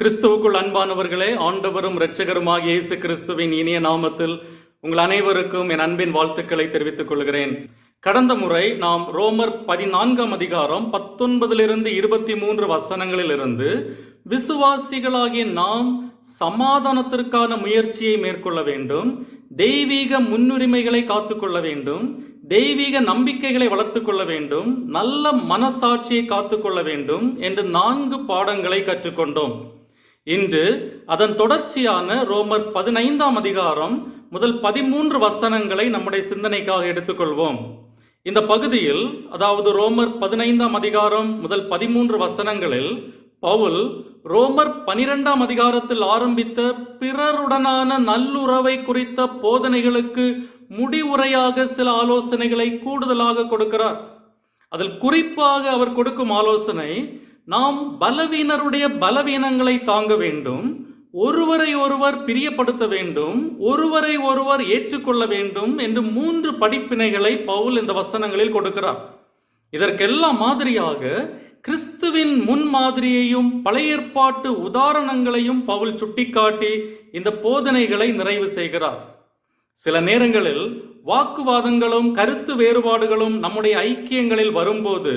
கிறிஸ்துவுக்குள் அன்பானவர்களே ஆண்டவரும் இரட்சகருமாகிய இயேசு கிறிஸ்துவின் இனிய நாமத்தில் உங்கள் அனைவருக்கும் என் அன்பின் வாழ்த்துக்களை தெரிவித்துக் கொள்கிறேன். கடந்த முறை நாம் ரோமர் பதினான்காம் அதிகாரம் பத்தொன்பதிலிருந்து இருபத்தி மூன்று வசனங்களிலிருந்து விசுவாசிகளாகிய நாம் சமாதானத்திற்கான முயற்சியை மேற்கொள்ள வேண்டும் தெய்வீக முன்னுரிமைகளை காத்துக்கொள்ள வேண்டும் தெய்வீக நம்பிக்கைகளை வளர்த்துக்கொள்ள வேண்டும் நல்ல மனசாட்சியை காத்துக்கொள்ள வேண்டும் என்று நான்கு பாடங்களை கற்றுக்கொண்டோம். இன்று அதன் தொடர்ச்சியான ரோமர் பதினைந்தாம் அதிகாரம் முதல் பதிமூன்று வசனங்களை நம்முடைய சிந்தனைக்காக எடுத்துக்கொள்வோம். இந்த பகுதியில் அதாவது ரோமர் பதினைந்தாம் அதிகாரம் முதல் பதிமூன்று வசனங்களில் பவுல் ரோமர் பனிரெண்டாம் அதிகாரத்தில் ஆரம்பித்த பிறருடனான நல்லுறவை குறித்த போதனைகளுக்கு முடிவுரையாக சில ஆலோசனைகளை கூடுதலாக கொடுக்கிறார். அதில் குறிப்பாக அவர் கொடுக்கும் ஆலோசனை நாம் பலவீனருடைய பலவீனங்களை தாங்க வேண்டும். ஒருவரை ஒருவர் பிரியப்படுத்த வேண்டும். ஒருவரை ஒருவர் ஏற்றுக்கொள்ள வேண்டும் என்று மூன்று படிப்பினைகளை பவுல் இந்த வசனங்களில் கொடுக்கிறார். இதற்கெல்லாம் மாதிரியாக கிறிஸ்துவின் முன்மாதிரியையும் பழைய ஏற்பாட்டு உதாரணங்களையும் பவுல் சுட்டிக்காட்டி இந்த போதனைகளை நிறைவு செய்கிறார். சில நேரங்களில் வாக்குவாதங்களும் கருத்து வேறுபாடுகளும் நம்முடைய ஐக்கியங்களில் வரும்போது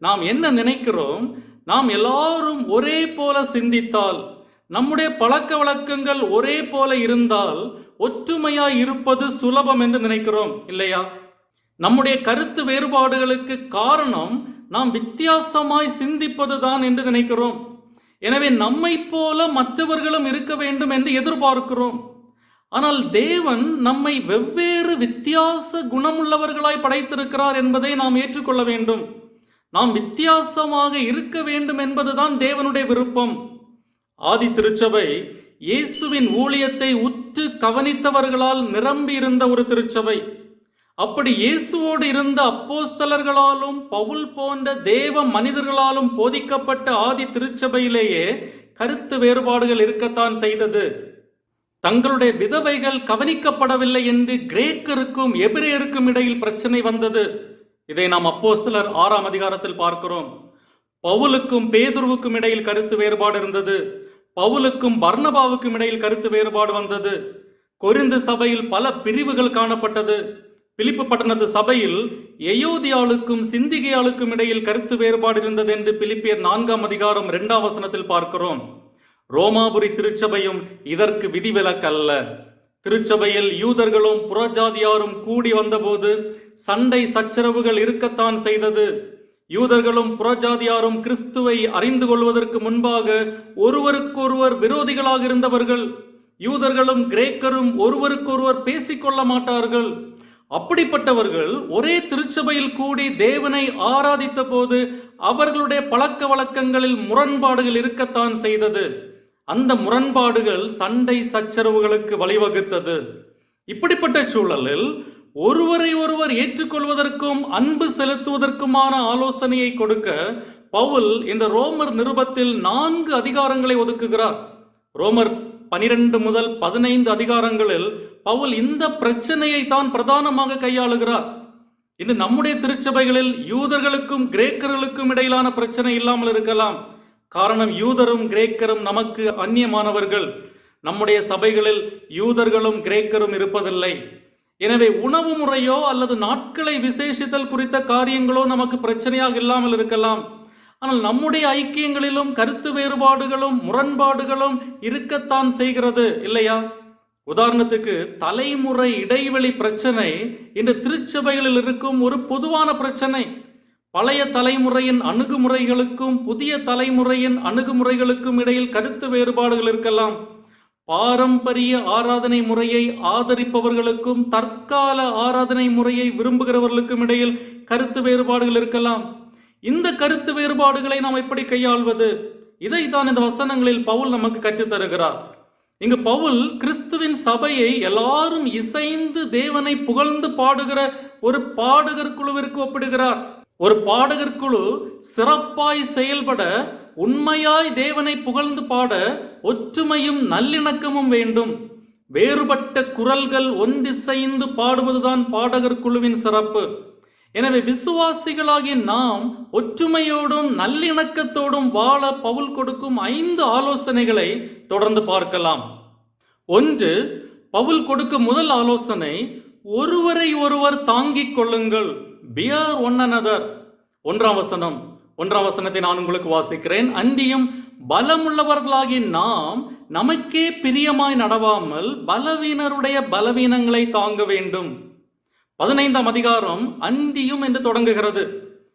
நாம் என்ன நினைக்கிறோம்? நாம் எல்லாரும் ஒரே போல சிந்தித்தால் நம்முடைய பழக்க வழக்கங்கள் ஒரே போல இருந்தால் ஒற்றுமையா இருப்பது சுலபம் என்று நினைக்கிறோம் இல்லையா? நம்முடைய கருத்து வேறுபாடுகளுக்கு காரணம் நாம் வித்தியாசமாய் சிந்திப்பதுதான் என்று நினைக்கிறோம். எனவே நம்மை போல மற்றவர்களும் இருக்க வேண்டும் என்று எதிர்பார்க்கிறோம். ஆனால் தேவன் நம்மை வெவ்வேறு வித்தியாச குணமுள்ளவர்களாய் படைத்திருக்கிறார் என்பதை நாம் ஏற்றுக்கொள்ள வேண்டும். நாம் வித்தியாசமாக இருக்க வேண்டும் என்பதுதான் தேவனுடைய விருப்பம். ஆதி திருச்சபை இயேசுவின் ஊழியத்தை உற்று கவனித்தவர்களால் நிரம்பி இருந்த ஒரு திருச்சபை. அப்படி இயேசுவோடு இருந்த அப்போஸ்தலர்களாலும் பவுல் போன்ற தேவ மனிதர்களாலும் போதிக்கப்பட்ட ஆதி திருச்சபையிலேயே கருத்து வேறுபாடுகள் இருக்கத்தான் செய்தது. தங்களுடைய விதவைகள் கவனிக்கப்படவில்லை என்று கிரேக்கருக்கும் எபிரேயருக்கும் இடையில் பிரச்சனை வந்தது. இதை நாம் அப்போஸ்தலர் ஆறாம் அதிகாரத்தில் பார்க்கிறோம். பவுலுக்கும் பேதுருவுக்கும் இடையில் கருத்து வேறுபாடு இருந்தது. பவுலுக்கும் பர்ணபாவுக்கும் இடையில் கருத்து வேறுபாடு வந்தது. கொரிந்து சபையில் பல பிரிவுகள் காணப்பட்டது. பிலிப்பு பட்டணத்து சபையில் எயோதியாளுக்கும் சிந்திகையாளுக்கும் இடையில் கருத்து வேறுபாடு இருந்தது என்று பிலிப்பியர் நான்காம் அதிகாரம் இரண்டாம் வசனத்தில் பார்க்கிறோம். ரோமாபுரி திருச்சபையும் இதற்கு விதிவிலக்கல்ல. திருச்சபையில் யூதர்களும் புறஜாதியாரும் கூடி வந்தபோது சண்டை சச்சரவுகள் இருக்கத்தான் செய்தது. யூதர்களும் புறஜாதியாரும் கிறிஸ்துவை அறிந்து கொள்வதற்கு முன்பாக ஒருவருக்கொருவர் விரோதிகளாக இருந்தவர்கள். யூதர்களும் கிரேக்கரும் ஒருவருக்கொருவர் பேசிக்கொள்ள மாட்டார்கள். அப்படிப்பட்டவர்கள் ஒரே திருச்சபையில் கூடி தேவனை ஆராதித்த போது அவர்களுடைய பழக்க வழக்கங்களில் முரண்பாடுகள் இருக்கத்தான் செய்தது. அந்த முரண்பாடுகள் சண்டை சச்சரவுகளுக்கு வழிவகுத்தது. இப்படிப்பட்ட சூழலில் ஒருவரை ஒருவர் ஏற்றுக்கொள்வதற்கும் அன்பு செலுத்துவதற்குமான ஆலோசனையை கொடுக்க பவுல் இந்த ரோமர் நிருபத்தில் நான்கு அதிகாரங்களை ஒதுக்குகிறார். ரோமர் பனிரெண்டு முதல் பதினைந்து அதிகாரங்களில் பவுல் இந்த பிரச்சனையை தான் பிரதானமாக கையாளுகிறார். இன்று நம்முடைய திருச்சபைகளில் யூதர்களுக்கும் கிரேக்கர்களுக்கும் இடையிலான பிரச்சனை இல்லாமல் இருக்கலாம். காரணம் யூதரும் கிரேக்கரும் நமக்கு அந்நியமானவர்கள். நம்முடைய சபைகளில் யூதர்களும் கிரேக்கரும் இருப்பதில்லை. எனவே உணவு முறையோ அல்லது நாட்களை விசேஷித்தல் குறித்த காரியங்களோ நமக்கு பிரச்சனையாக இல்லாமல் இருக்கலாம். ஆனால் நம்முடைய ஐக்கியங்களிலும் கருத்து வேறுபாடுகளும் முரண்பாடுகளும் இருக்கத்தான் செய்கிறது இல்லையா? உதாரணத்துக்கு தலைமுறை இடைவெளி பிரச்சனை இன்று திருச்சபைகளில் இருக்கும் ஒரு பொதுவான பிரச்சனை. பழைய தலைமுறையின் அணுகுமுறைகளுக்கும் புதிய தலைமுறையின் அணுகுமுறைகளுக்கும் இடையில் கருத்து வேறுபாடுகள் இருக்கலாம். பாரம்பரிய ஆராதனை முறையை ஆதரிப்பவர்களுக்கும் தற்கால ஆராதனை முறையை விரும்புகிறவர்களுக்கும் இடையில் கருத்து வேறுபாடுகள் இருக்கலாம். இந்த கருத்து வேறுபாடுகளை நாம் எப்படி கையாள்வது? இதை தான் இந்த வசனங்களில் பவுல் நமக்கு கற்றுத் தருகிறார் இங்கு பவுல் கிறிஸ்துவின் சபையை எல்லாரும் இசைந்து தேவனை புகழ்ந்து பாடுகிற ஒரு பாடகர் குழுவிற்கு ஒப்பிடுகிறார். ஒரு பாடகர் குழு சிறப்பாய் செயல்பட உண்மையாய் தேவனை புகழ்ந்து பாட ஒற்றுமையும் நல்லிணக்கமும் வேண்டும். வேறுபட்ட குரல்கள் ஒன்றிசைந்து பாடுவதுதான் பாடகர் குழுவின் சிறப்பு. எனவே விசுவாசிகளாகிய நாம் ஒற்றுமையோடும் நல்லிணக்கத்தோடும் வாழ பவுல் கொடுக்கும் ஐந்து ஆலோசனைகளை தொடர்ந்து பார்க்கலாம். ஒன்று பவுல் கொடுக்கும் முதல் ஆலோசனை ஒருவரை ஒருவர் தாங்கிக் கொள்ளுங்கள். பியர் ஒன் அனதர் ஒன்றாம் வசனம். ஒன்றாம் வசனத்தை நான் உங்களுக்கு வாசிக்கிறேன். அன்றியும் பலமுள்ளவர்களாகி நாம் நமக்கே பிரியமாய் நடவாமல் பலவீனருடைய பலவீனங்களை தாங்க வேண்டும். பதினைந்தாம் அதிகாரம் அன்றியும் என்று தொடங்குகிறது.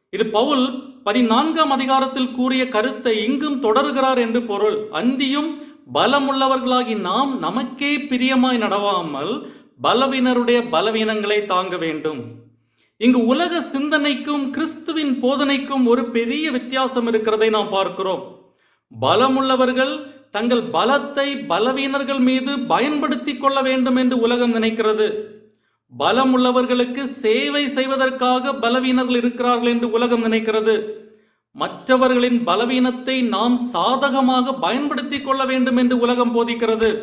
இது பவுல் பதினான்காம் அதிகாரத்தில் கூறிய கருத்தை இங்கும் தொடருகிறார் என்று பொருள். அன்றியும் பலமுள்ளவர்களாகி நாம் நமக்கே பிரியமாய் நடவாமல் பலவீனருடைய பலவீனங்களை தாங்க வேண்டும். இங்கு உலக சிந்தனைக்கும் கிறிஸ்துவின் போதனைக்கும் ஒரு பெரிய வித்தியாசம் இருக்கிறதை நாம் பார்க்கிறோம். பலமுள்ளவர்கள் தங்கள் பலத்தை பலவீனர்கள் மீது பயன்படுத்திக் கொள்ள வேண்டும் என்று உலகம் நினைக்கிறது. பலம் உள்ளவர்களுக்கு சேவை செய்வதற்காக பலவீனர்கள் இருக்கிறார்கள் என்று உலகம் நினைக்கிறது. மற்றவர்களின் பலவீனத்தை நாம் சாதகமாக பயன்படுத்திக் கொள்ள வேண்டும் என்று உலகம் போதிக்கிறது.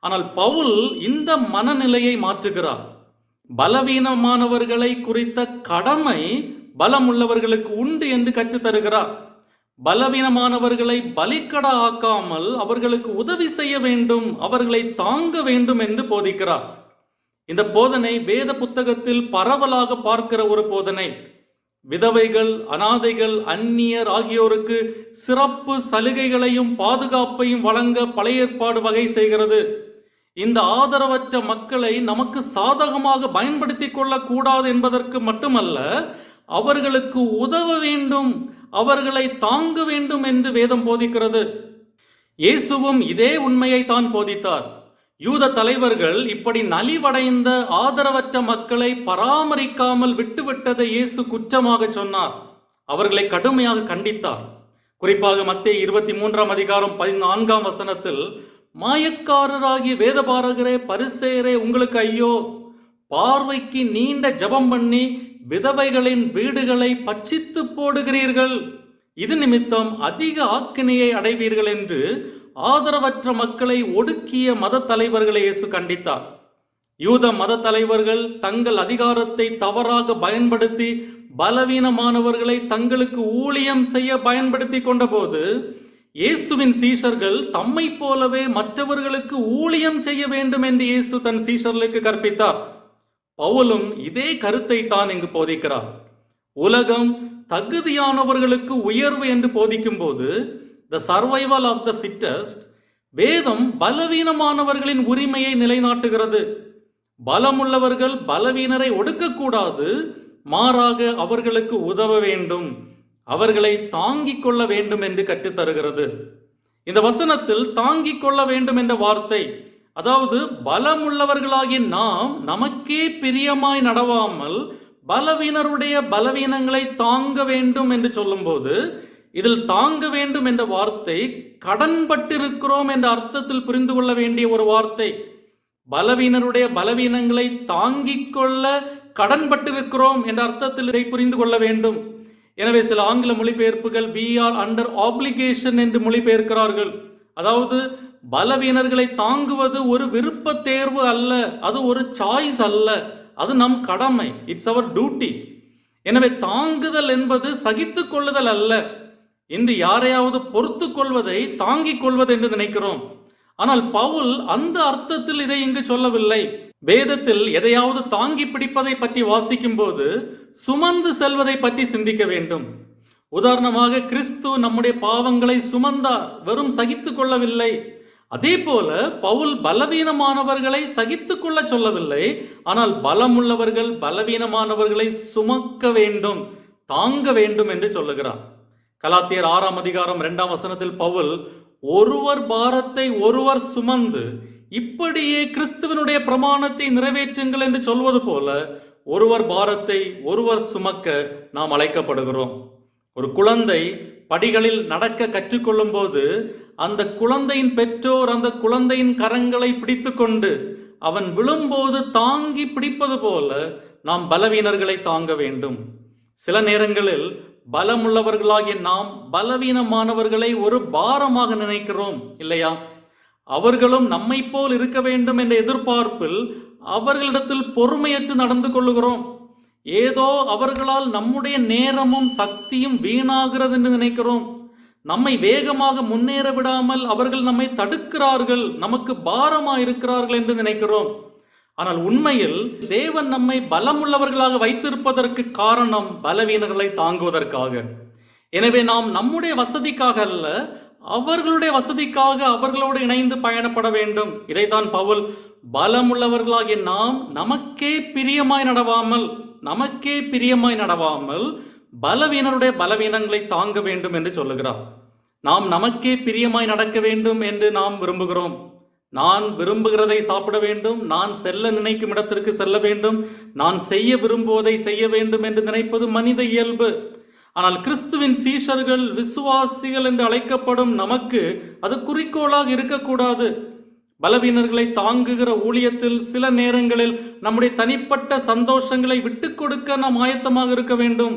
ஆனால் பவுல் இந்த மனநிலையை மாற்றுகிறார். பலவீனமானவர்களை குறித்த கடமை பலமுள்ளவர்களுக்கு உண்டு என்று கற்றுத்தருகிறார். பலவீனமானவர்களை பலிக்கடா ஆக்காமல் அவர்களுக்கு உதவி செய்ய வேண்டும் அவர்களை தாங்க வேண்டும் என்று போதிக்கிறார். இந்த போதனை வேத புத்தகத்தில் பரவலாக பார்க்கிற ஒரு போதனை. விதவைகள் அனாதைகள் அந்நியர் ஆகியோருக்கு சிறப்பு சலுகைகளையும் பாதுகாப்பையும் வழங்க பழைய ஏற்பாடு வகை செய்கிறது. இந்த ஆதரவற்ற மக்களை நமக்கு சாதகமாக பயன்படுத்தி கொள்ளக்கூடாது என்பதற்கு மட்டுமல்ல அவர்களுக்கு உதவ வேண்டும் அவர்களை தாங்க வேண்டும் என்று வேதம் போதிக்கிறது. இயேசுவும் இதே உண்மையை தான் போதித்தார். யூத தலைவர்கள் இப்படி நலிவடைந்த ஆதரவற்ற மக்களை பராமரிக்காமல் விட்டுவிட்டதை இயேசு குற்றமாக சொன்னார். அவர்களை கடுமையாக கண்டித்தார். குறிப்பாக மத்திய இருபத்தி மூன்றாம் அதிகாரம் பதினான்காம் வசனத்தில் மாயக்காரராகிய வேதபாரகரே பரிசேரே உங்களுக்கு ஐயோ! பார்வைக்கு நீண்ட ஜெபம் பண்ணி விதவைகளின் வீடுகளை பட்சித்து போடுகிறீர்கள். இது நிமித்தம் அதிக ஆக்கினையை அடைவீர்கள் என்று ஆதரவற்ற மக்களை ஒடுக்கிய மத தலைவர்களை இயேசு கண்டித்தார். யூத மத தலைவர்கள் தங்கள் அதிகாரத்தை தவறாக பயன்படுத்தி பலவீனமானவர்களை தங்களுக்கு ஊழியம் செய்ய பயன்படுத்தி கொண்டபோது இயேசுவின் சீஷர்கள் தம்மை போலவே மற்றவர்களுக்கு ஊழியம் செய்ய வேண்டும் என்று இயேசு தன் சீஷர்களுக்கு கற்பித்தார். பவுலும் இதே கருத்தை தான் இங்கு போதிக்கிறார். உலகம் தகுதியானவர்களுக்கு உயர்வு என்று போதிக்கும் போது the survival of the fittest வேதம் பலவீனமானவர்களின் உரிமையை நிலைநாட்டுகிறது. பலமுள்ளவர்கள் பலவீனரை ஒடுக்கக்கூடாது மாறாக அவர்களுக்கு உதவ வேண்டும். அவர்களை தாங்கிக் கொள்ள வேண்டும் என்று கற்றுத்தருகிறது. இந்த வசனத்தில் தாங்கிக் கொள்ள வேண்டும் என்ற வார்த்தை அதாவது பலமுள்ளவர்களாகிய நாம் நமக்கே பிரியமாய் நடவாமல் பலவீனருடைய பலவீனங்களை தாங்க வேண்டும் என்று சொல்லும்போது இதில் தாங்க வேண்டும் என்ற வார்த்தை கடன்பட்டிருக்கிறோம் என்ற அர்த்தத்தில் புரிந்து கொள்ள வேண்டிய ஒரு வார்த்தை. பலவீனருடைய பலவீனங்களை தாங்கிக் கொள்ள கடன்பட்டிருக்கிறோம் என்ற அர்த்தத்தில் இதை புரிந்து கொள்ள வேண்டும். எனவே சில ஆங்கில மொழிபெயர்ப்புகள் வி ஆர் அண்டர் ஆப்ளிகேஷன் என்று மொழிபெயர்க்கிறார்கள். அதாவது பலவீனர்களை தாங்குவது ஒரு விருப்ப தேர்வு அல்ல அது ஒரு சாய்ஸ் அல்ல அது நம் கடமை இட்ஸ் அவர் டியூட்டி எனவே தாங்குதல் என்பது சகித்து கொள்ளுதல் அல்ல. இன்று யாரையாவது பொறுத்து கொள்வதை தாங்கிக் கொள்வது என்று நினைக்கிறோம். ஆனால் பவுல் அந்த அர்த்தத்தில் இதை இங்கு சொல்லவில்லை. வேதத்தில் எதையாவது தாங்கி பிடிப்பதை பற்றி வாசிக்கும் போது சுமந்து செல்வதை பற்றி சிந்திக்க வேண்டும். உதாரணமாக கிறிஸ்து நம்முடைய பாவங்களை சுமந்தார் வெறும் சகித்து கொள்ளவில்லை. அதே போல பவுல் பலவீனமானவர்களை சகித்து கொள்ள சொல்லவில்லை. ஆனால் பலமுள்ளவர்கள் பலவீனமானவர்களை சுமக்க வேண்டும் தாங்க வேண்டும் என்று சொல்லுகிறார். கலாத்தியர் ஆறாம் அதிகாரம் இரண்டாம் வசனத்தில் பவுல் ஒருவர் பாரத்தை ஒருவர் சுமந்து இப்படியே கிறிஸ்துவனுடைய பிரமாணத்தை நிறைவேற்றுங்கள் என்று சொல்வது போல ஒருவர் பாரத்தை ஒருவர் சுமக்க நாம் அழைக்கப்படுகிறோம். ஒரு குழந்தை படிகளில் நடக்க கற்றுக்கொள்ளும் போது அந்த குழந்தையின் பெற்றோர் அந்த குழந்தையின் கரங்களை பிடித்துக்கொண்டு அவன் விழும்போது தாங்கி பிடிப்பது போல நாம் பலவீனர்களை தாங்க வேண்டும். சில நேரங்களில் பலமுள்ளவர்களாகிய நாம் பலவீனமானவர்களை ஒரு பாரமாக நினைக்கிறோம் இல்லையா? அவர்களும் நம்மை போல் இருக்க வேண்டும் என்ற எதிர்பார்ப்பில் அவர்களிடத்தில் பொறுமையற்று நடந்து கொள்ளுகிறோம். ஏதோ அவர்களால் நம்முடைய நேரமும் சக்தியும் வீணாகிறது என்று நினைக்கிறோம். நம்மை வேகமாக முன்னேற விடாமல் அவர்கள் நம்மை தடுக்கிறார்கள் நமக்கு பாரமா இருக்கிறார்கள் என்று நினைக்கிறோம். ஆனால் உண்மையில் தேவன் நம்மை பலமுள்ளவர்களாக வைத்திருப்பதற்கு காரணம் பலவீனர்களை தாங்குவதற்காக. எனவே நாம் நம்முடைய வசதிக்காக அல்ல அவர்களுடைய வசதிக்காக அவர்களோடு இணைந்து பயணப்பட வேண்டும். இதைத்தான் பவுல் பலமுள்ளவர்களாகிய நாம் நமக்கே பிரியமாய் நடவாமல் நமக்கே பிரியமாய் நடவாமல் பலவீனருடைய பலவீனங்களை தாங்க வேண்டும் என்று சொல்லுகிறார். நாம் நமக்கே பிரியமாய் நடக்க வேண்டும் என்று நாம் விரும்புகிறோம். நான் விரும்புகிறதை சாப்பிட வேண்டும் நான் செல்ல நினைக்கும் இடத்திற்கு செல்ல வேண்டும் நான் செய்ய விரும்புவதை செய்ய வேண்டும் என்று நினைப்பது மனித இயல்பு. ஆனால் கிறிஸ்துவின் சீஷர்கள் விசுவாசிகள் என்று அழைக்கப்படும் நமக்கு அது குறிக்கோளாக இருக்கக்கூடாது. பலவீனர்களை தாங்குகிற ஊழியத்தில் சில நேரங்களில் நம்முடைய தனிப்பட்ட சந்தோஷங்களை விட்டு கொடுக்க நாம் ஆயத்தமாக இருக்க வேண்டும்.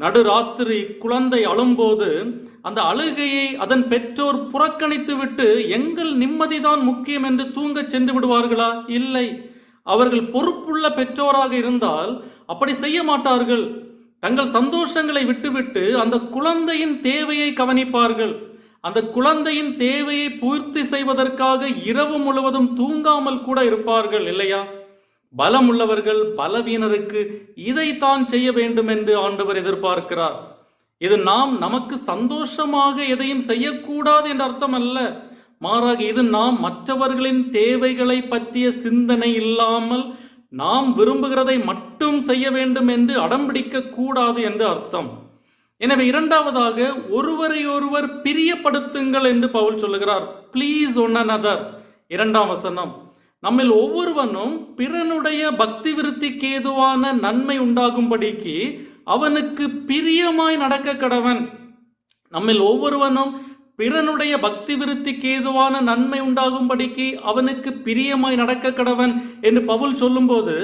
நடுராத்திரி குழந்தை அழும்போது அந்த அழுகையை அதன் பெற்றோர் புறக்கணித்து விட்டு எங்கள் நிம்மதிதான் முக்கியம் என்று தூங்கச் சென்று விடுவார்களா? இல்லை. அவர்கள் பொறுப்புள்ள பெற்றோராக இருந்தால் அப்படி செய்ய மாட்டார்கள். தங்கள் சந்தோஷங்களை விட்டுவிட்டு அந்த குழந்தையின் தேவையை கவனிப்பார்கள். அந்த குழந்தையின் தேவையை பூர்த்தி செய்வதற்காக இரவு முழுவதும் தூங்காமல் கூட இருப்பார்கள் இல்லையா? பலம் உள்ளவர்கள் பலவீனருக்கு இதைத்தான் செய்ய வேண்டும் என்று ஆண்டவர் எதிர்பார்க்கிறார். இது நாம் நமக்கு சந்தோஷமாக எதையும் செய்யக்கூடாது என்ற அர்த்தம் அல்ல மாறாக இது நாம் மற்றவர்களின் தேவைகளை பற்றிய சிந்தனை இல்லாமல் நாம் விரும்புகிறதை மட்டும் செய்ய வேண்டும் என்று அடம்பிடிக்க கூடாது என்று அர்த்தம். எனவே இரண்டாவதாக ஒருவரை ஒருவர் பிரியப்படுத்துங்கள் என்று பவுல் சொல்லுகிறார். ப்ளீஸ் ஒன் அனதர் இரண்டாம் வசனம். நம்மில் ஒவ்வொருவனும் பிறனுடைய பக்தி விருத்திக்கு ஏதுவான நன்மை உண்டாகும்படிக்கு அவனுக்கு பிரியமாய் நடக்க கடவன். நம்மில் ஒவ்வொருவனும் பிறனுடைய பக்தி விருத்திக்கு ஏதுவான நன்மை உண்டாகும்படிக்கு அவனுக்கு பிரியமாய் நடக்க கடவன் என்று பவுல் சொல்லும்போது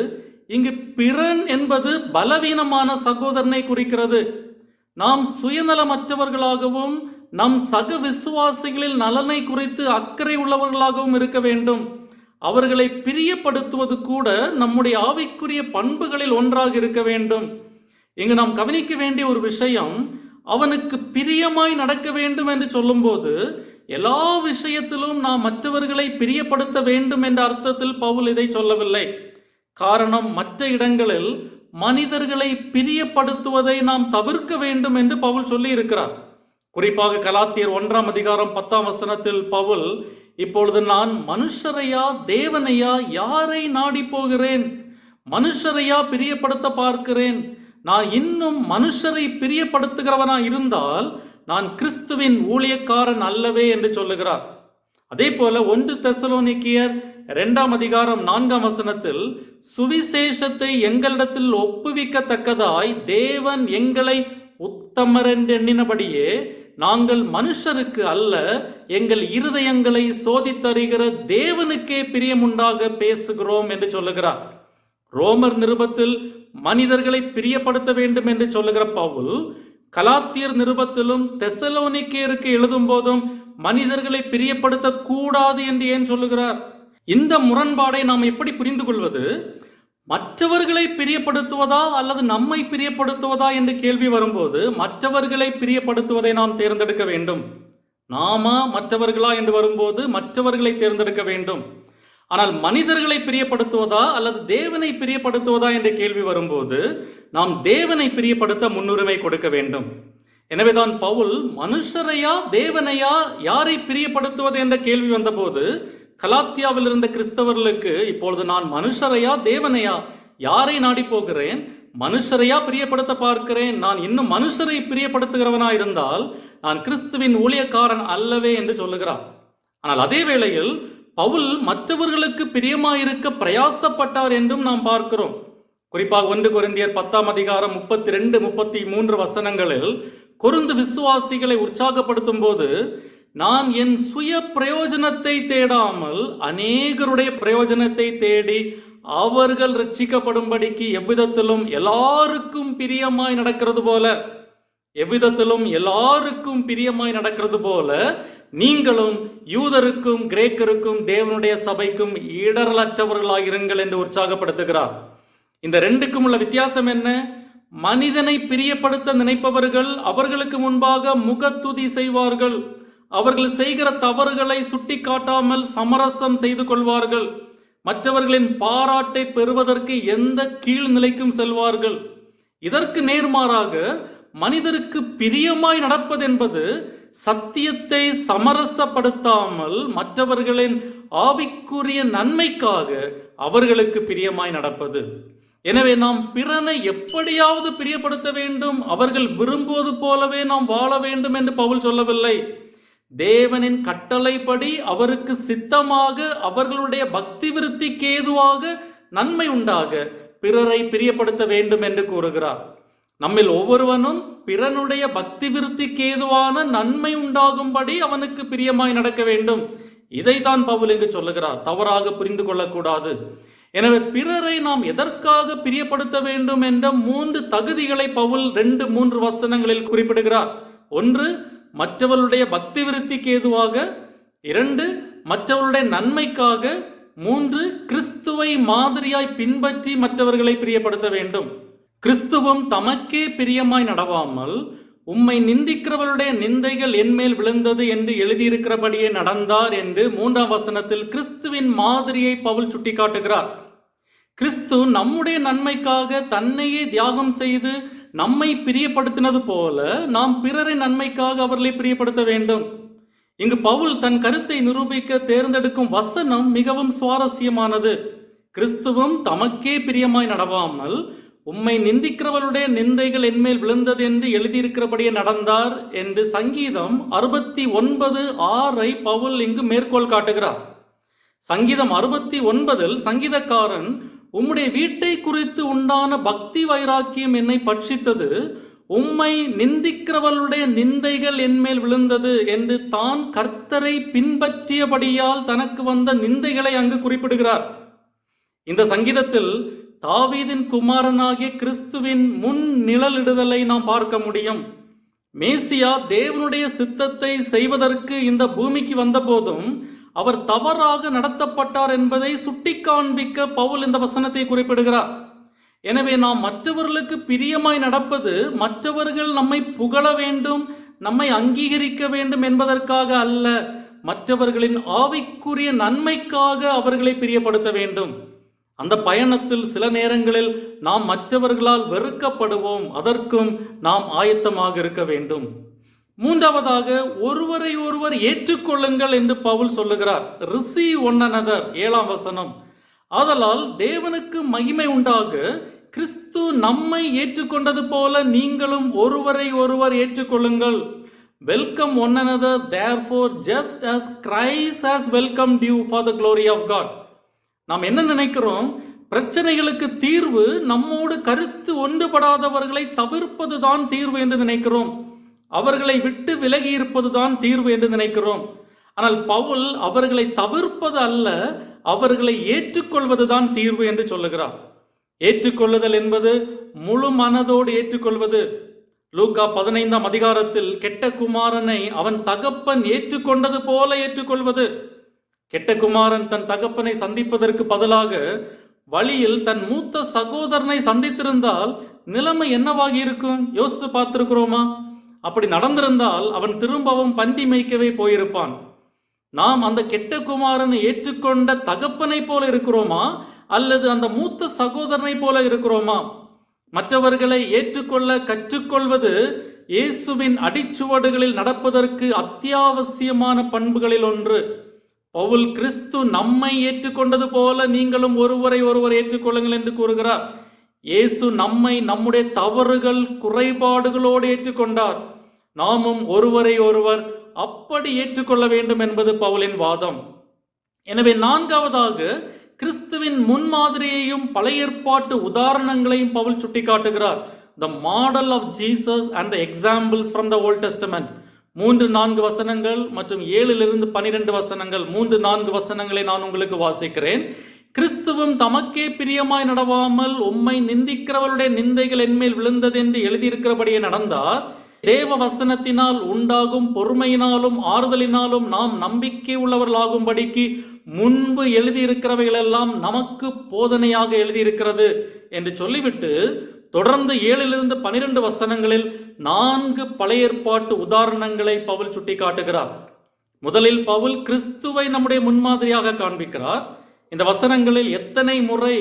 இங்கு பிறன் என்பது பலவீனமான சகோதரனை குறிக்கிறது. நாம் சுயநலமற்றவர்களாகவும் நம் சக விசுவாசிகளில் நலனை குறித்து அக்கறை உள்ளவர்களாகவும் இருக்க வேண்டும். அவர்களை பிரியப்படுத்துவது கூட நம்முடைய ஆவிக்குரிய பண்புகளில் ஒன்றாக இருக்க வேண்டும். இங்கு நாம் கவனிக்க வேண்டிய ஒரு விஷயம் அவனுக்கு பிரியமாய் நடக்க வேண்டும் என்று சொல்லும்போது எல்லா விஷயத்திலும் நாம் மற்றவர்களை பிரியப்படுத்த வேண்டும் என்ற அர்த்தத்தில் பவுல் இதை சொல்லவில்லை. காரணம் மற்ற இடங்களில் மனிதர்களை பிரியப்படுத்துவதை நாம் தவிர்க்க வேண்டும் என்று பவுல் சொல்லி இருக்கிறார் குறிப்பாக கலாத்தியர் ஒன்றாம் அதிகாரம் பத்தாம் வசனத்தில் பவுல் இப்பொழுது நான் மனுஷரையா தேவனையா யாரை நாடி போகிறேன்? மனுஷரையா பிரியப்படுத்த பார்க்கிறேன்? நான் இன்னும் மனுஷரை பிரியப்படுத்துகிறவனா இருந்தால் நான் கிறிஸ்துவின் ஊழியக்காரன் அல்லவே என்று சொல்லுகிறார். அதே போல ஒன்று தெசலோனிக்கியர் இரண்டாம் அதிகாரம் நான்காம் வசனத்தில் சுவிசேஷத்தை எங்களிடத்தில் ஒப்புவிக்கத்தக்கதாய் தேவன் எங்களை உத்தமர் என்று எண்ணினபடியே நாங்கள் மனுஷருக்கு அல்ல எங்கள் இருதயங்களை சோதித்தறிகிற தேவனுக்கே பிரியமுண்டாக பேசுகிறோம் என்று சொல்லுகிறார். ரோமர் நிருபத்தில் மனிதர்களை பிரியப்படுத்த வேண்டும் என்று சொல்லுகிற பவுல் கலாத்தியர் நிருபத்திலும் தெசலோனிக்கேருக்கு எழுதும் போதும் மனிதர்களை பிரியப்படுத்த கூடாது என்று ஏன் சொல்லுகிறார்? இந்த முரண்பாடை நாம் எப்படி புரிந்து கொள்வது? மற்றவர்களை பிரியப்படுத்துவதா அல்லது நம்மை பிரியப்படுத்துவதா என்று கேள்வி வரும்போது மற்றவர்களை பிரியப்படுத்துவதை நாம் தேர்ந்தெடுக்க வேண்டும். நாமா மற்றவர்களா என்று வரும்போது மற்றவர்களை தேர்ந்தெடுக்க வேண்டும். ஆனால் மனிதர்களை பிரியப்படுத்துவதா அல்லது தேவனை பிரியப்படுத்துவதா என்ற கேள்வி வரும்போது நாம் தேவனை பிரியப்படுத்த முன்னுரிமை கொடுக்க வேண்டும். எனவேதான் பவுல் மனுஷரையா தேவனையா யாரை பிரியப்படுத்துவது? என்ற கேள்வி வந்தபோது கலாத்தியாவில் இருந்த கிறிஸ்தவர்களுக்கு இப்பொழுது நான் மனுஷரையா தேவனையா யாரை நாடி போகிறேன் மனுஷரையா பிரியப்படுத்த பார்க்கிறேன்? நான் இன்னும் மனுஷரை பிரியப்படுத்துகிறவனா இருந்தால் நான் கிறிஸ்துவின் ஊழியக்காரன் அல்லவே என்று சொல்லுகிறார் ஆனால் அதே வேளையில் பவுல் மற்றவர்களுக்கு பிரியமாயிருக்க பிரயாசப்பட்டார் என்றும் நாம் பார்க்கிறோம். குறிப்பாக ஒன்று குறைந்தியர் பத்தாம் அதிகாரம் முப்பத்தி ரெண்டு முப்பத்தி மூன்று வசனங்களில் கொருந்து விசுவாசிகளை உற்சாகப்படுத்தும் போது நான் என் சுய பிரயோஜனத்தை தேடாமல் அநேகருடைய பிரயோஜனத்தை தேடி அவர்கள் ரட்சிக்கப்படும்படிக்கு எவ்விதத்திலும் எல்லாருக்கும் பிரியமாய் நடக்கிறது போல எவ்விதத்திலும் எல்லாருக்கும் பிரியமாய் நடக்கிறது போல நீங்களும் யூதருக்கும் கிரேக்கருக்கும் தேவனுடைய சபைக்கும் இடரலற்றவர்களாக இருங்கள் என்று உற்சாகப்படுத்துகிறார். இந்த ரெண்டுக்கும் உள்ள வித்தியாசம் என்ன? மனிதனை பிரியப்படுத்த நினைப்பவர்கள் அவர்களுக்கு முன்பாக முகத்துதி செய்வார்கள். அவர்கள் செய்கிற தவறுகளை சுட்டிக்காட்டாமல் சமரசம் செய்து கொள்வார்கள். மற்றவர்களின் பாராட்டை பெறுவதற்கு எந்த கீழ்நிலைக்கும் செல்வார்கள். இதற்கு நேர்மாறாக மனிதருக்கு பிரியமாய் நடப்பதென்பது சத்தியத்தை சமரசப்படுத்தாமல் மற்றவர்களின் ஆவிக்குரிய நன்மைக்காக அவர்களுக்கு பிரியமாய் நடப்பது. எனவே நாம் பிறனை எப்படியாவது பிரியப்படுத்த வேண்டும் அவர்கள் விரும்புவது போலவே நாம் வாழ வேண்டும் என்று பவுல் சொல்லவில்லை. தேவனின் கட்டளைப்படி அவருக்கு சித்தமாக அவர்களுடைய பக்தி விருத்திக்கு ஏதுவாக நன்மை உண்டாக பிறரை பிரியப்படுத்த வேண்டும் என்று கூறுகிறார். நம்மில் ஒவ்வொருவனும் பிறனுடைய பக்தி விருத்திக்கேதுவான நன்மை உண்டாகும்படி அவனுக்கு பிரியமாய் நடக்க வேண்டும். இதைத்தான் பவுல் இங்கு சொல்லுகிறார். தவறாக புரிந்து கொள்ளக்கூடாது. எனவே பிறரை நாம் எதற்காக பிரியப்படுத்த வேண்டும் என்ற மூன்று தகுதிகளை பவுல் ரெண்டு மூன்று வசனங்களில் குறிப்பிடுகிறார். ஒன்று மற்றவர்களுடைய பக்தி விருத்திக்கு ஏதுவாக. இரண்டு மற்றவர்களுடைய நன்மைக்காக. மூன்று கிறிஸ்துவை மாதிரியாய் பின்பற்றி மற்றவர்களை பிரியப்படுத்த வேண்டும். கிறிஸ்துவும் தமக்கே பிரியமாய் நடவாமல் உம்மை நிந்திக்கிறவருடைய நிந்தைகள் என்மேல் விழுந்தது என்று எழுதியிருக்கிறபடியே நடந்தார் என்று மூன்றாம் வசனத்தில் கிறிஸ்துவின் மாதிரியை பவுல் சுட்டிக்காட்டுகிறார். கிறிஸ்து நம்முடைய நன்மைக்காக தன்னையே தியாகம் செய்து நம்மை பிரியப்படுத்தினது போல நாம் பிறரின் நன்மைக்காக அவர்களை பிரியப்படுத்த வேண்டும். இங்கு பவுல் தன் கருத்தை நிரூபிக்க தேர்ந்தெடுக்கும் வசனம் மிகவும் சுவாரஸ்யமானது. கிறிஸ்துவும் தமக்கே பிரியமாய் நடவாமல் உம்மை நிந்திக்கிறவருடைய நிந்தைகள் என்மேல் விழுந்தது என்று எழுதியிருக்கிறபடியே நடந்தார் என்று சங்கீதம் அறுபத்தி ஒன்பது ஆறை பவுல் இங்கு மேற்கோள் காட்டுகிறார். சங்கீதம் அறுபத்தி ஒன்பதில் சங்கீதக்காரன் உம்முடைய வீட்டை குறித்து உண்டான பக்தி வைராக்கியம் என்னை பட்சித்தது. உம்மை நிந்திக்கிறவர்களுடைய நிந்தைகள் என்மேல் விழுந்தது என்று தான் கர்த்தரை பின்பற்றியபடியால் தனக்கு வந்த நிந்தைகளை அங்கு குறிப்பிடுகிறார். இந்த சங்கீதத்தில் தாவீதின் குமாரனாகிய கிறிஸ்துவின் முன் நிழலிடுதலை நாம் பார்க்க முடியும். மேசியா தேவனுடைய சித்தத்தை செய்வதற்கு இந்த பூமிக்கு வந்தபோதும் அவர் தவறாக நடத்தப்பட்டார் என்பதை சுட்டி காண்பிக்க பவுல் இந்த வசனத்தை குறிப்பிடுகிறார். எனவே நாம் மற்றவர்களுக்கு பிரியமாய் நடப்பது மற்றவர்கள் நம்மை புகழ வேண்டும் நம்மை அங்கீகரிக்க வேண்டும் என்பதற்காக அல்ல மற்றவர்களின் ஆவிக்குரிய நன்மைக்காக அவர்களை பிரியப்படுத்த வேண்டும். அந்த பயணத்தில் சில நேரங்களில் நாம் மற்றவர்களால் வெறுக்கப்படுவோம். அதற்கும் நாம் ஆயத்தமாக இருக்க வேண்டும். மூன்றாவதாக ஒருவரை ஒருவர் ஏற்றுக்கொள்ளுங்கள் என்று பவுல் சொல்லுகிறார். ரிசி ஒன் ஏழாம் வசனம். ஆதலால் தேவனுக்கு மகிமை உண்டாக கிறிஸ்து நம்மை ஏற்றுக்கொண்டது போல நீங்களும் ஒருவரை ஒருவர் ஏற்றுக்கொள்ளுங்கள். Welcome one another therefore just as Christ has welcome you for the glory of God நாம் என்ன நினைக்கிறோம்? பிரச்சனைகளுக்கு தீர்வு நம்மோடு கருத்து ஒன்றுபடாதவர்களை தவிர்ப்பதுதான் தீர்வு என்று நினைக்கிறோம். அவர்களை விட்டு விலகி இருப்பதுதான் தீர்வு என்று நினைக்கிறோம். ஆனால் பவுல் அவர்களை தவிர்ப்பது அல்ல அவர்களை ஏற்றுக்கொள்வதுதான் தீர்வு என்று சொல்லுகிறார். ஏற்றுக்கொள்ளுதல் என்பது முழு மனதோடு ஏற்றுக்கொள்வது. லூக்கா பதினைந்தாம் அதிகாரத்தில் கெட்ட குமாரனை அவன் தகப்பன் ஏற்றுக்கொண்டது போல ஏற்றுக்கொள்வது. கெட்ட குமாரன் தன் தகப்பனை சந்திப்பதற்கு பதிலாக வழியில் தன் மூத்த சகோதரனை சந்தித்திருந்தால் நிலைமை என்னவாகி இருக்கும்? யோசித்து பார்த்திருக்கிறோமா? அப்படி நடந்திருந்தால் அவன் திரும்பவும் பண்டி மேய்க்கவே போயிருப்பான். நாம் அந்த கெட்ட குமாரனை ஏற்றுக்கொண்ட தகப்பனை போல இருக்கிறோமா? அல்லது அந்த மூத்த சகோதரனை போல இருக்கிறோமா? மற்றவர்களை ஏற்றுக்கொள்ள கற்றுக்கொள்வது இயேசுவின் அடிச்சுவடுகளில் நடப்பதற்கு அத்தியாவசியமான பண்புகளில் ஒன்று. பவுல் கிறிஸ்து நம்மை ஏற்றுக்கொண்டது போல நீங்களும் ஒருவரை ஒருவர் ஏற்றுக்கொள்ளுங்கள் என்று கூறுகிறார். இயேசு நம்மை நம்முடைய தவறுகள் குறைபாடுகளோடு ஏற்றுக்கொண்டார். நாமும் ஒருவரை ஒருவர் அப்படி ஏற்றுக்கொள்ள வேண்டும் என்பது பவுலின் வாதம். எனவே நான்காவதாக கிறிஸ்துவின் முன்மாதிரியையும் பழைய ஏற்பாட்டு உதாரணங்களையும் Paul சுட்டிக்காட்டுகிறார். The model of Jesus and the examples from the old testament மூன்று நான்கு வசனங்கள் மற்றும் ஏழிலிருந்து பனிரெண்டு வசனங்கள். மூன்று நான்கு வசனங்களை நான் உங்களுக்கு வாசிக்கிறேன். கிறிஸ்துவும் தமக்கே பிரியமாய் நடவாமல் உம்மை நிந்திக்கிறவருடைய நிந்தைகள் என்மேல் விழுந்தது என்று எழுதியிருக்கிறபடியே நடந்தார். தேவ வசனத்தினால் உண்டாகும் பொறுமையினாலும் ஆறுதலினாலும் நாம் நம்பிக்கை உள்ளவர்களாகும்படிக்கு முன்பு எழுதியிருக்கிறவைகளெல்லாம் நமக்கு போதனையாக எழுதியிருக்கிறது என்று சொல்லிவிட்டு தொடர்ந்து ஏழிலிருந்து பனிரெண்டு வசனங்களில் நான்கு பழைய ஏற்பாட்டு உதாரணங்களை பவுல் சுட்டிக்காட்டுகிறார். முதலில் பவுல் கிறிஸ்துவை நம்முடைய முன்மாதிரியாக காண்பிக்கிறார். இந்த வசனங்களில் எத்தனை முறை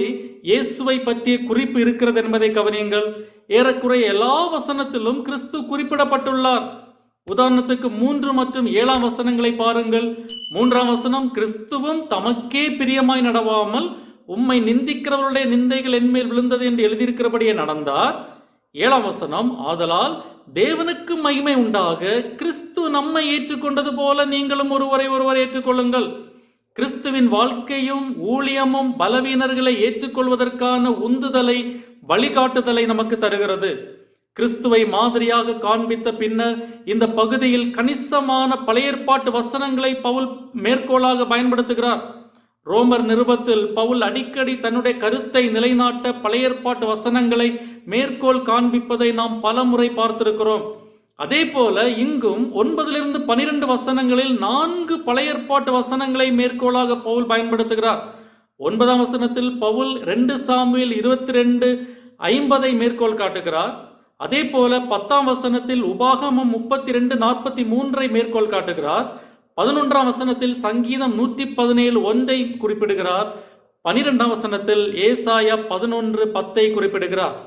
இயேசுவை பற்றிய குறிப்பு இருக்கிறது என்பதை கவனியுங்கள். ஏறக்குறைய எல்லா வசனத்திலும் கிறிஸ்து குறிப்பிடப்பட்டுள்ளார். உதாரணத்துக்கு மூன்று மற்றும் ஏழாம் வசனங்களை பாருங்கள். மூன்றாம் வசனம் கிறிஸ்துவும் தமக்கே பிரியமாய் நடவாமல் உம்மை நிந்திக்கிறவருடைய நிந்தைகள் என்மேல் விழுந்தது என்று எழுதியிருக்கிறபடியே நடந்தார். ஏழாம் வசனம் ஆதலால் தேவனுக்கு மகிமை உண்டாக கிறிஸ்து நம்மை ஏற்றுக்கொண்டது போல நீங்களும் ஒருவரை ஒருவர் ஏற்றுக்கொள்ளுங்கள். கிறிஸ்துவின் வாழ்க்கையும் ஊழியமும் பலவீனர்களை ஏற்றுக்கொள்வதற்கான உந்துதலை வழிகாட்டுதலை நமக்கு தருகிறது. கிறிஸ்துவை மாதிரியாக காண்பித்த பின்னர் இந்த பகுதியில் கணிசமான பழையற்பாட்டு வசனங்களை பவுல் மேற்கோளாக பயன்படுத்துகிறார். ரோமர் நிருபத்தில் பவுல் அடிக்கடி தன்னுடைய கருத்தை நிலைநாட்ட பழைய ஏற்பாட்டு வசனங்களை மேற்கோள் காண்பிப்பதை நாம் பல முறை பார்த்திருக்கிறோம். அதே போல இங்கும் ஒன்பதிலிருந்து பனிரெண்டு வசனங்களில் நான்கு பழைய ஏற்பாட்டு வசனங்களை மேற்கோளாக பவுல் பயன்படுத்துகிறார். ஒன்பதாம் வசனத்தில் பவுல் ரெண்டு சாமியில் இருபத்தி ரெண்டு ஐம்பதை மேற்கோள் காட்டுகிறார். அதே போல பத்தாம் வசனத்தில் உபாகமம் முப்பத்தி ரெண்டு நாற்பத்தி மூன்றை மேற்கோள் காட்டுகிறார். பதினொன்றாம் வசனத்தில் சங்கீதம் நூற்றி பதினேழு ஒன்றை குறிப்பிடுகிறார். பனிரெண்டாம் வசனத்தில் ஏசாயா பதினொன்று பத்தை குறிப்பிடுகிறார்.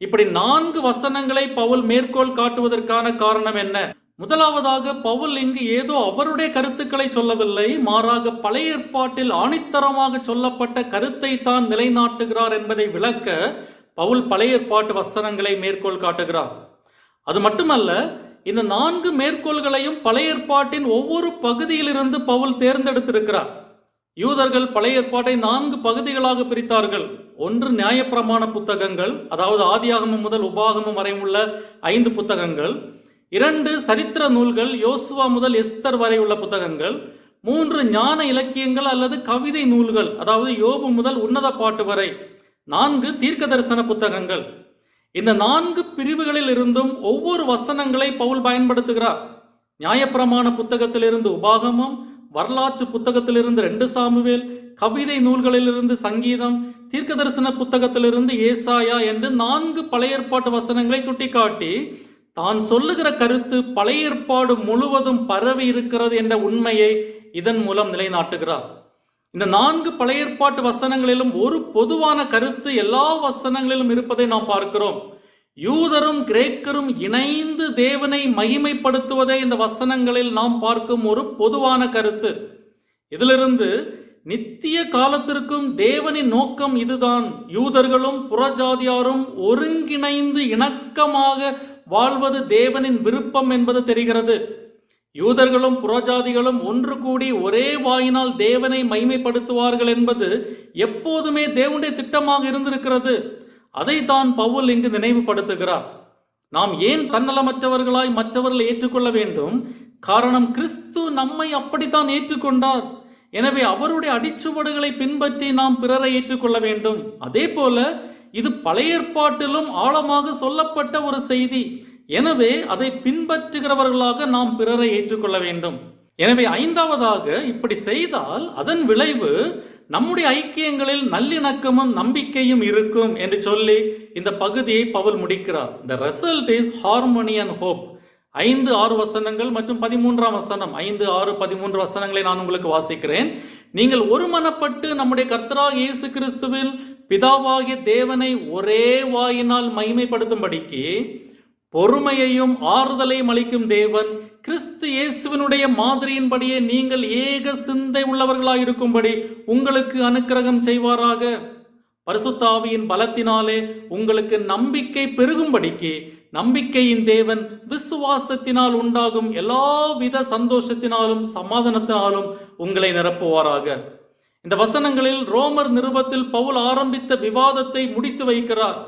இப்படி நான்கு வசனங்களை பவுல் மேற்கோள் காட்டுவதற்கான காரணம் என்ன? முதலாவதாக பவுல் இங்கு ஏதோ அவருடைய கருத்துக்களை சொல்லவில்லை. மாறாக பழைய ஏற்பாட்டில் ஆணித்தரமாக சொல்லப்பட்ட கருத்தை தான் நிலைநாட்டுகிறார் என்பதை விளக்க பவுல் பழைய ஏற்பாட்டு வசனங்களை மேற்கோள் காட்டுகிறார். அது மட்டுமல்ல இந்த நான்கு மேற்கோள்களையும் பழைய ஏற்பாட்டின் ஒவ்வொரு பகுதியிலிருந்து பவுல் தேர்ந்தெடுத்திருக்கிறார். யூதர்கள் பழைய ஏற்பாட்டை நான்கு பகுதிகளாக பிரித்தார்கள். ஒன்று நியாயப்பிரமாண புத்தகங்கள் அதாவது ஆதியாகமம் முதல் உபாகமம் வரை உள்ள ஐந்து புத்தகங்கள். இரண்டு சரித்திர நூல்கள் யோசுவா முதல் எஸ்தர் வரை உள்ள புத்தகங்கள். மூன்று ஞான இலக்கியங்கள் அல்லது கவிதை நூல்கள் அதாவது யோபு முதல் உன்னத பாட்டு வரை. நான்கு தீர்க்க தரிசன புத்தகங்கள். இந்த நான்கு பிரிவுகளில் இருந்தும் ஒவ்வொரு வசனங்களை பவுல் பயன்படுத்துகிறார். நியாயப்பிரமாண புத்தகத்திலிருந்து உபாகமம் வரலாற்று புத்தகத்திலிருந்து ரெண்டு சாமுவேல் கவிதை நூல்களிலிருந்து சங்கீதம் தீர்க்க தரிசன புத்தகத்திலிருந்து ஏசாயா என்று நான்கு பழைய ஏற்பாட்டு வசனங்களை சுட்டிக்காட்டி தான் சொல்லுகிற கருத்து பழைய ஏற்பாடு முழுவதும் பரவி இருக்கிறது என்ற உண்மையை இதன் மூலம் நிலைநாட்டுகிறார். இந்த நான்கு பழைய ஏற்பாட்டு வசனங்களிலும் ஒரு பொதுவான கருத்து எல்லா வசனங்களிலும் இருப்பதை நாம் பார்க்கிறோம். யூதரும் கிரேக்கரும் இணைந்து தேவனை மகிமைப்படுத்துவதை இந்த வசனங்களில் நாம் பார்க்கும் ஒரு பொதுவான கருத்து. இதிலிருந்து நித்திய காலத்திற்கும் தேவனின் நோக்கம் இதுதான். யூதர்களும் புறஜாதியாரும் ஒருங்கிணைந்து இணக்கமாக வாழ்வது தேவனின் விருப்பம் என்பது தெரிகிறது. யூதர்களும் புறஜாதிகளும் ஒன்று கூடி ஒரே வாயினால் தேவனை மைமைப்படுத்துவார்கள் என்பது எப்போதுமே தேவனுடைய திட்டமாக இருந்திருக்கிறது. அதை தான் பவுல் இங்கு நினைவுபடுத்துகிறார். நாம் ஏன் தன்னலமற்றவர்களாய் மற்றவர்களை ஏற்றுக்கொள்ள வேண்டும்? காரணம் கிறிஸ்து நம்மை அப்படித்தான் ஏற்றுக்கொண்டார். எனவே அவருடைய அடிச்சுவடுகளை பின்பற்றி நாம் பிறரை ஏற்றுக்கொள்ள வேண்டும். அதே போல இது பழைய ஏற்பாட்டிலும் ஆழமாக சொல்லப்பட்ட ஒரு செய்தி. எனவே அதை பின்பற்றுகிறவர்களாக நாம் பிறரை ஏற்றுக்கொள்ள வேண்டும். எனவே ஐந்தாவதாக இப்படி செய்தால் அதன் விளைவு நம்முடைய ஐக்கியங்களில் நல்லிணக்கமும் நம்பிக்கையும் இருக்கும் என்று சொல்லி இந்த பகுதியை பவுல் முடிக்கிறார். The result is harmony and hope ஐந்து ஆறு வசனங்கள் மற்றும் பதிமூன்றாம் வசனம். ஐந்து ஆறு பதிமூன்று வசனங்களை நான் உங்களுக்கு வாசிக்கிறேன். நீங்கள் ஒருமனப்பட்டு நம்முடைய கர்த்தராக இயேசு கிறிஸ்துவில் பிதாவாகிய தேவனை ஒரே வாயினால் மகிமைப்படுத்தும்படிக்கு பொறுமையையும் ஆறுதலையும் அளிக்கும் தேவன் கிறிஸ்து இயேசுவினுடைய மாதிரியின்படியே நீங்கள் ஏக சிந்தை உள்ளவர்களாயிருக்கும்படி உங்களுக்கு அனுக்கிரகம் செய்வாராக. பரிசுத்தாவியின் பலத்தினாலே உங்களுக்கு நம்பிக்கை பெருகும்படிக்கு நம்பிக்கையின் தேவன் விசுவாசத்தினால் உண்டாகும் எல்லாவித சந்தோஷத்தினாலும் சமாதானத்தினாலும் உங்களை நிரப்புவாராக. இந்த வசனங்களில் ரோமர் நிருபத்தில் பவுல் ஆரம்பித்த விவாதத்தை முடித்து வைக்கிறார்.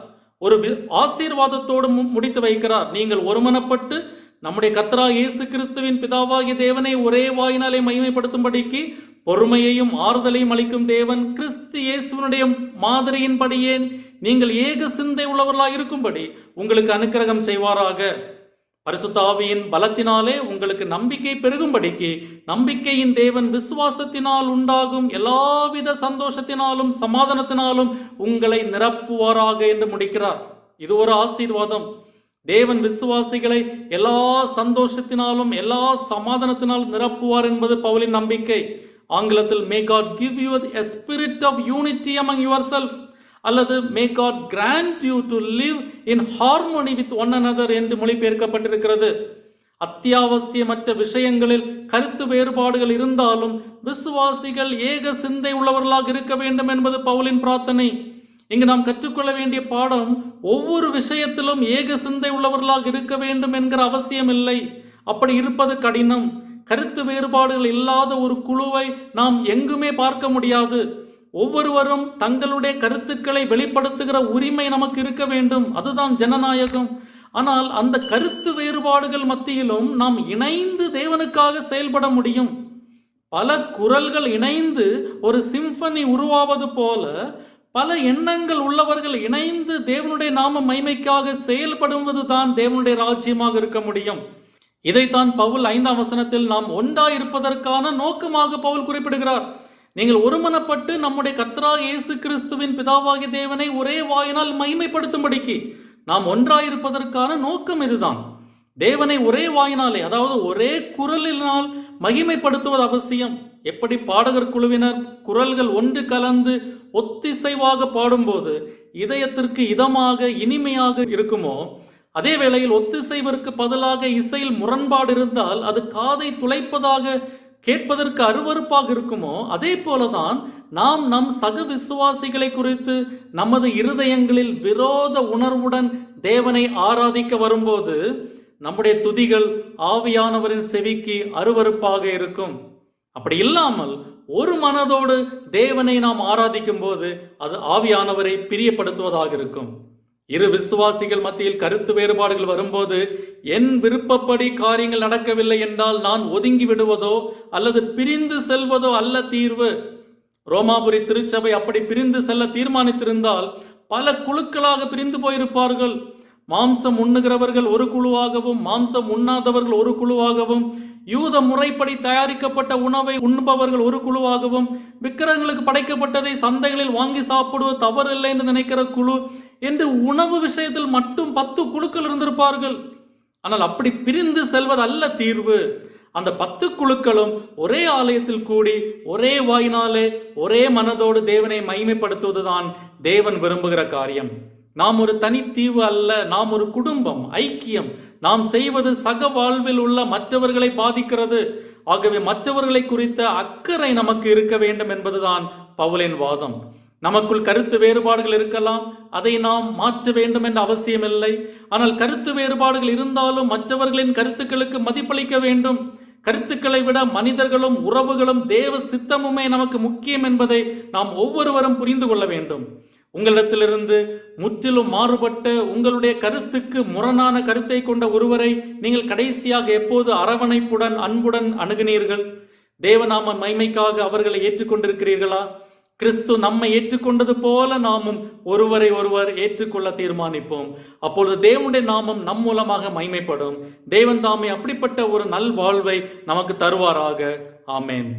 ஒரு ஆசீர்வாதத்தோடு மு- முடித்து வைக்கிறார். நீங்கள் ஒருமனப்பட்டு நம்முடைய கத்தரா இயேசு கிறிஸ்துவின் பிதாவாகிய தேவனை ஒரே வாயினாலே மகிமைப்படுத்தும்படிக்கு பொறுமையையும் ஆறுதலையும் அளிக்கும் தேவன் கிறிஸ்து இயேசுவனுடைய மாதிரியின்படியே நீங்கள் ஏக சிந்தை உள்ளவர்களாக இருக்கும்படி உங்களுக்கு அனுக்கிரகம் செய்வாராக. பரிசுத்தாவியின் பலத்தினாலே உங்களுக்கு நம்பிக்கை பெருகும்படிக்கு நம்பிக்கையின் தேவன் விசுவாசத்தினால் உண்டாகும் எல்லாவித சந்தோஷத்தினாலும் சமாதானத்தினாலும் உங்களை நிரப்புவாராக என்று முடிக்கிறார். இது ஒரு ஆசீர்வாதம். தேவன் விசுவாசிகளை எல்லா சந்தோஷத்தினாலும் எல்லா சமாதானத்தினாலும் நிரப்புவார் என்பது பவுலின் நம்பிக்கை. ஆங்கிலத்தில் may God give you a spirit of unity among yourself அல்லது may God grant you to live in harmony with one another என்று மொழிபெயர்க்கப்பட்டிருக்கிறது. அத்தியாவசியமற்ற விஷயங்களில் கருத்து வேறுபாடுகள் இருந்தாலும் விசுவாசிகள் ஏக சிந்தை உள்ளவர்களாக இருக்க வேண்டும் என்பது பவுலின் பிரார்த்தனை. இங்கு நாம் கற்றுக்கொள்ள வேண்டிய பாடம் ஒவ்வொரு விஷயத்திலும் ஏக சிந்தை உள்ளவர்களாக இருக்க வேண்டும் என்கிற அவசியம் இல்லை. அப்படி இருப்பது கடினம். கருத்து வேறுபாடுகள் இல்லாத ஒரு குழுவை நாம் எங்குமே பார்க்க முடியாது. ஒவ்வொருவரும் தங்களுடைய கருத்துக்களை வெளிப்படுத்துகிற உரிமை நமக்கு இருக்க வேண்டும். அதுதான் ஜனநாயகம். ஆனால் அந்த கருத்து வேறுபாடுகள் மத்தியிலும் நாம் இணைந்து தேவனுக்காக செயல்பட முடியும். பல குரல்கள் இணைந்து ஒரு சிம்பனி உருவாவது போல பல எண்ணங்கள் உள்ளவர்கள் இணைந்து தேவனுடைய நாம மைமைக்காக செயல்படுவது தான் தேவனுடைய ராஜ்யமாக இருக்க முடியும். இதைத்தான் பவுல் ஐந்தாம் வசனத்தில் நாம் ஒன்றாய் இருப்பதற்கான நோக்கமாக பவுல் குறிப்பிடுகிறார். நீங்கள் ஒருமனப்பட்டு நம்முடைய கத்ரா இயேசு கிறிஸ்துவின் பிதாவாகிய தேவனை ஒரே வாயினால் மகிமைப்படுத்தும்படிக்கு நாம் ஒன்றாயிருப்பதற்கான நோக்கம் இதுதான். தேவனை ஒரே வாயினாலே அதாவது ஒரே குரலினால் மகிமைப்படுத்துவது அவசியம். எப்படி பாடகர் குழுவினர் குரல்கள் ஒன்று கலந்து ஒத்திசைவாக பாடும்போது இதயத்திற்கு இதமாக இனிமையாக இருக்குமோ அதே வேளையில் ஒத்திசைவிற்கு பதிலாக இசையில் முரண்பாடு இருந்தால் அது காதை துளைப்பதாக கேட்பதற்கு அருவருப்பாக இருக்குமோ? அதே போலதான் நாம் நம் சக விசுவாசிகளை குறித்து நமது இருதயங்களில் விரோத உணர்வுடன் தேவனை ஆராதிக்க வரும்போது நம்முடைய துதிகள் ஆவியானவரின் செவிக்கு அருவருப்பாக இருக்கும். அப்படி இல்லாமல் ஒரு மனதோடு தேவனை நாம் ஆராதிக்கும் போது அது ஆவியானவரை பிரியப்படுத்துவதாக இருக்கும். இரு விசுவாசிகள் மத்தியில் கருத்து வேறுபாடுகள் வரும்போது என் விருப்பப்படி காரியங்கள் நடக்கவில்லை என்றால் நான் ஒதுங்கி விடுவதோ அல்லது பிரிந்து செல்வதோ அல்ல தீர்வு? ரோமாபுரி திருச்சபை அப்படி பிரிந்து செல்ல தீர்மானித்திருந்தால் பல குழுக்களாக பிரிந்து போயிருப்பார்கள். மாம்சம் உண்ணுகிறவர்கள் ஒரு குழுவாகவும் மாம்சம் உண்ணாதவர்கள் ஒரு குழுவாகவும் யூத முறைப்படி தயாரிக்கப்பட்ட உணவை உண்பவர்கள் ஒரு குழுவாகவும் விக்கிரகங்களுக்கு படைக்கப்பட்டதை சந்தைகளில் வாங்கி சாப்பிடுவது தவறில்லை என்று நினைக்கிற குழு என்று உணவு விஷயத்தில் மட்டும் பத்து குழுக்கள் இருந்திருப்பார்கள். ஆனால் அப்படி பிரிந்து செல்வது அல்ல தீர்வு. அந்த பத்து குழுக்களும் ஒரே ஆலயத்தில் கூடி ஒரே வாயினாலே ஒரே மனதோடு தேவனை மகிமைப்படுத்துவதுதான் தேவன் விரும்புகிற காரியம். நாம் ஒரு தனித்தீவு அல்ல நாம் ஒரு குடும்பம் ஐக்கியம். நாம் செய்வது சக வாழ்வில் உள்ள மற்றவர்களை பாதிக்கிறது. ஆகவே மற்றவர்களை குறித்த அக்கறை நமக்கு இருக்க வேண்டும் என்பதுதான் பவுலின் வாதம். நமக்குள் கருத்து வேறுபாடுகள் இருக்கலாம். அதை நாம் மாற்ற வேண்டும் என்ற அவசியமில்லை. ஆனால் கருத்து வேறுபாடுகள் இருந்தாலும் மற்றவர்களின் கருத்துக்களுக்கு மதிப்பளிக்க வேண்டும். கருத்துக்களை விட மனிதர்களும் உறவுகளும் தேவ சித்தமுமே நமக்கு முக்கியம் என்பதை நாம் ஒவ்வொருவரும் புரிந்து கொள்ள வேண்டும். உங்களிடத்திலிருந்து முற்றிலும் மாறுபட்ட உங்களுடைய கருத்துக்கு முரணான கருத்தை கொண்ட ஒருவரை நீங்கள் கடைசியாக எப்போது அரவணைப்புடன் அன்புடன் அணுகினீர்கள்? தேவநாம மைமைக்காக அவர்களை ஏற்றுக்கொண்டிருக்கிறீர்களா? கிறிஸ்து நம்மை ஏற்றுக்கொண்டது போல நாமும் ஒருவரை ஒருவர் ஏற்றுக்கொள்ள தீர்மானிப்போம். அப்பொழுது தேவனுடைய நாமம் நம் மூலமாக மைமைப்படும் தேவன் தாமே அப்படிப்பட்ட ஒரு நல் வாழ்வை நமக்கு தருவாராக. ஆமேன்.